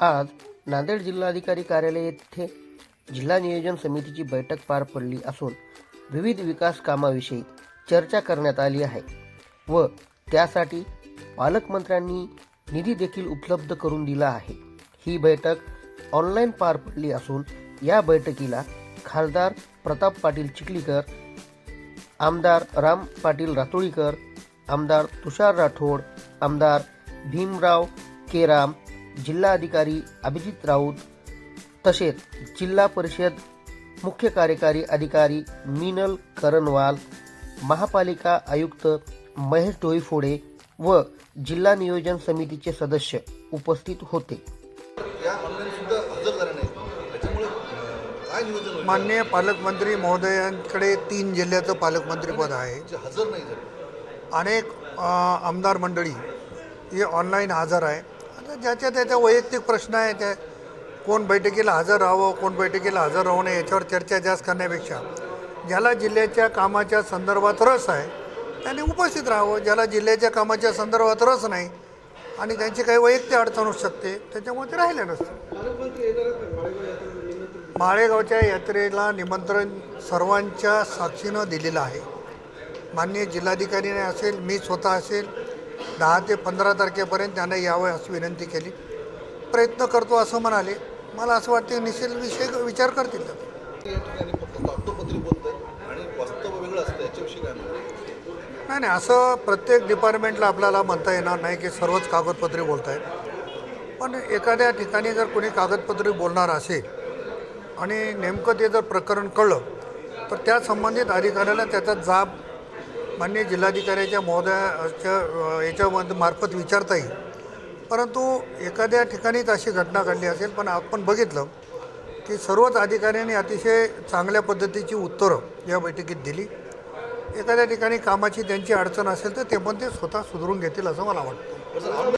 आज नांदेड जिल्हाधिकारी कार्यालय येथे जिल्हा नियोजन समितीची बैठक पार पडली असून विविध विकास कामाविषयी चर्चा करण्यात आली आहे व त्यासाठी पालकमंत्र्यांनी निधी देखील उपलब्ध करून दिला आहे. ही बैठक ऑनलाईन पार पडली असून या बैठकीला खासदार प्रताप पाटील चिखलीकर आमदार राम पाटील रातोळीकर आमदार तुषार राठोड आमदार भीमराव केराम जिल्हाधिकारी अभिजित राऊत तसेच जिल्हा परिषद मुख्य कार्यकारी अधिकारी मिनल करणवाल महापालिका आयुक्त महेश डोईफोडे व जिल्हा नियोजन समितीचे सदस्य उपस्थित होते. माननीय पालकमंत्री महोदयांकडे तीन जिल्ह्याचं पालकमंत्रीपद आहे. जे हजर नाही झाले. अनेक आमदार मंडळी हे ऑनलाईन हजर आहे. तर ज्याच्या त्याच्या वैयक्तिक प्रश्न आहे त्या कोण बैठकीला हजर राहावं कोण बैठकीला हजर राहू नये याच्यावर चर्चा जास्त करण्यापेक्षा ज्याला जिल्ह्याच्या कामाच्या संदर्भात रस आहे त्याने उपस्थित राहावं. ज्याला जिल्ह्याच्या कामाच्या संदर्भात रस नाही आणि त्यांची काही वैयक्तिक अडचण होऊ शकते त्याच्यामुळे ते राहिले नसते. माळेगावच्या यात्रेला निमंत्रण सर्वांच्या साक्षीनं दिलेलं आहे. माननीय जिल्हाधिकारीने असेल मी स्वतः असेल दहा ते पंधरा तारखेपर्यंत त्यांना यावं अशी विनंती केली. प्रयत्न करतो असं म्हणाले. मला असं वाटतं निश्चित विषय विचार करतील. नाही नाही असं प्रत्येक डिपार्टमेंटला आपल्याला म्हणता येणार नाही की सर्वच कागदपत्रे बोलत आहेत पण एखाद्या ठिकाणी जर कोणी कागदपत्रे बोलणार असेल आणि नेमकं ते जर प्रकरण कळलं तर त्या संबंधित अधिकाऱ्याला त्याचा जाब माननीय जिल्हाधिकाऱ्याच्या महोदयाच्या याच्यामध्ये मार्फत विचारता येईल. परंतु एखाद्या ठिकाणीच अशी घटना घडली असेल पण आपण बघितलं की सर्वच अधिकाऱ्यांनी अतिशय चांगल्या पद्धतीची उत्तरं या बैठकीत दिली. एखाद्या ठिकाणी कामाची त्यांची अडचण असेल तर ते पण ते स्वतः सुधारून घेतील असं मला वाटतं.